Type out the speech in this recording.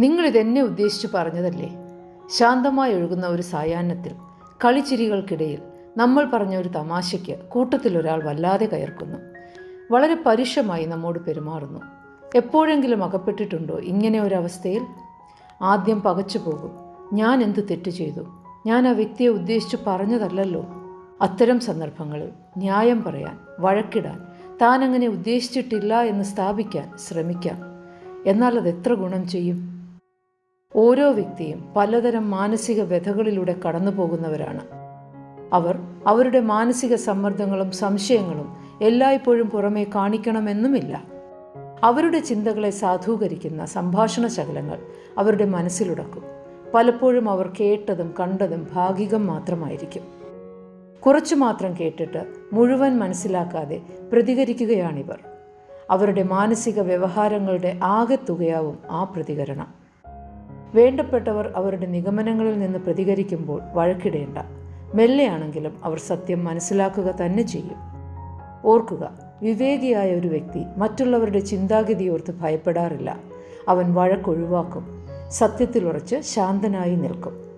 നിങ്ങളിതെന്നെ ഉദ്ദേശിച്ച് പറഞ്ഞതല്ലേ? ശാന്തമായി ഒഴുകുന്ന ഒരു സായാഹ്നത്തിൽ കളിച്ചിരികൾക്കിടയിൽ നമ്മൾ പറഞ്ഞ ഒരു തമാശയ്ക്ക് കൂട്ടത്തിൽ ഒരാൾ വല്ലാതെ കയർക്കുന്നു. വളരെ പരുഷമായി നമ്മോട് പെരുമാറുന്നു. എപ്പോഴെങ്കിലും അകപ്പെട്ടിട്ടുണ്ടോ ഇങ്ങനെ ഒരവസ്ഥയിൽ? ആദ്യം പകച്ചു പോകും. ഞാൻ എന്ത് തെറ്റ് ചെയ്തു? ഞാൻ ആ വ്യക്തിയെ ഉദ്ദേശിച്ച് പറഞ്ഞതല്ലല്ലോ. അത്തരം സന്ദർഭങ്ങളിൽ ന്യായം പറയാൻ വഴക്കിടാൻ താനങ്ങനെ ഉദ്ദേശിച്ചിട്ടില്ല എന്ന് സ്ഥാപിക്കാൻ ശ്രമിക്കാം. എന്നാൽ അത് എത്ര ഗുണം ചെയ്യും? ഓരോ വ്യക്തിയും പലതരം മാനസിക വ്യഥകളിലൂടെ കടന്നു പോകുന്നവരാണ് അവർ അവരുടെ മാനസിക സമ്മർദ്ദങ്ങളും സംശയങ്ങളും എല്ലായ്പ്പോഴും പുറമേ കാണിക്കണമെന്നുമില്ല. അവരുടെ ചിന്തകളെ സാധൂകരിക്കുന്ന സംഭാഷണ ശകലങ്ങൾ അവരുടെ മനസ്സിലുടക്കും. പലപ്പോഴും അവർ കേട്ടതും കണ്ടതും ഭാഗികം മാത്രമായിരിക്കും. കുറച്ചു മാത്രം കേട്ടിട്ട് മുഴുവൻ മനസ്സിലാക്കാതെ പ്രതികരിക്കുകയാണിവർ. അവരുടെ മാനസിക വ്യവഹാരങ്ങളുടെ ആകെത്തുകയാവും ആ പ്രതികരണം. വേണ്ടപ്പെട്ടവർ അവരുടെ നിഗമനങ്ങളിൽ നിന്ന് പ്രതികരിക്കുമ്പോൾ വഴക്കിടേണ്ട. മെല്ലെയാണെങ്കിലും അവർ സത്യം മനസ്സിലാക്കുക തന്നെ ചെയ്യും. ഓർക്കുക വിവേകിയായ ഒരു വ്യക്തി മറ്റുള്ളവരുടെ ചിന്താഗതിയോർത്ത് ഭയപ്പെടാറില്ല. അവൻ വഴക്കൊഴിവാക്കും. സത്യത്തിലുറച്ച് ശാന്തനായി നിൽക്കും.